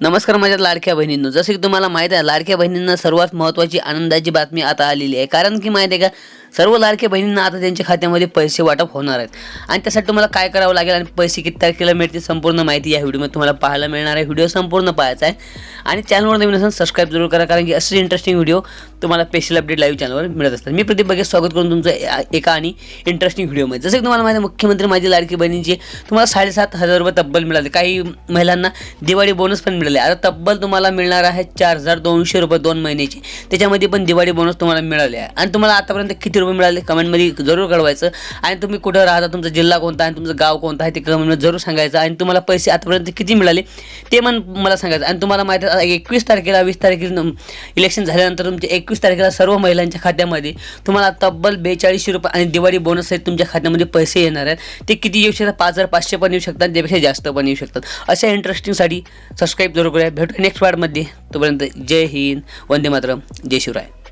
नमस्कार माझ्या लाडक्या बहिणींनो. जसं की तुम्हाला माहीत आहे लाडक्या बहिणींना सर्वात महत्त्वाची आनंदाची बातमी आता आलेली आहे. कारण की माहिती आहे का सर्व लाडक्या बहिणींना आता त्यांच्या खात्यामध्ये पैसे वाटप होणार आहेत. आणि त्यासाठी तुम्हाला काय करावं लागेल आणि पैसे किती तारखेला मिळतील संपूर्ण माहिती या व्हिडिओमध्ये तुम्हाला पाहायला मिळणार आहे. व्हिडिओ संपूर्ण पाहायचा आहे. आणि चॅनलवर नवीन असेल सबस्क्राईब जरूर करा कारण की असे इंटरेस्टिंग व्हिडिओ तुम्हाला स्पेशल अपडेट लाईव्ह चॅनलवर मिळत असतात. मी प्रदीप बघे स्वागत करून तुमचं ए- एका आणि इंटरेस्टिंग व्हिडिओमध्ये जसं की तुम्हाला माहिती मुख्यमंत्री माझी लाडकी बहिणींची तुम्हाला साडेसात हजार रुपये तब्बल मिळाले. काही महिलांना दिवाळी बोनस पण मिळाले. आता तब्बल तुम्हाला मिळणार आहे चार हजार दोनशे रुपये दोन महिन्याचे. त्याच्यामध्ये पण दिवाळी बोनस तुम्हाला मिळाले आहे. आणि तुम्हाला आतापर्यंत किती रुपये मिळाले कमेंटमध्ये जरूर कळवायचं. आणि तुम्ही कुठं राहता तुमचा जिल्हा कोणता आहे तुमचं गाव कोणतं आहे ते कमेंटमध्ये जरूर सांगायचं. आणि तुम्हाला पैसे आतापर्यंत किती मिळाले ते पण मला सांगायचं. आणि तुम्हाला माहिती आहे एकवीस तारखेला वीस तारखेला इलेक्शन झाल्यानंतर तुमच्या एकवीस तारखेला सर्व महिलांच्या खात्यामध्ये तुम्हाला तब्बल बेचाळीसशे रुपये आणि दिवाळी बोनस आहेत तुमच्या खात्यामध्ये पैसे येणार आहेत. ते किती येऊ शकतात? पाच हजार पाचशे पण येऊ शकतात त्यापेक्षा जास्त पण येऊ शकतात. अशा इंटरेस्टिंगसाठी सबस्क्राईब जरूर करूया. भेटू नेक्स्ट पार्टमध्ये तोपर्यंत जय हिंद. वंदे मातरम. जय शिवराय.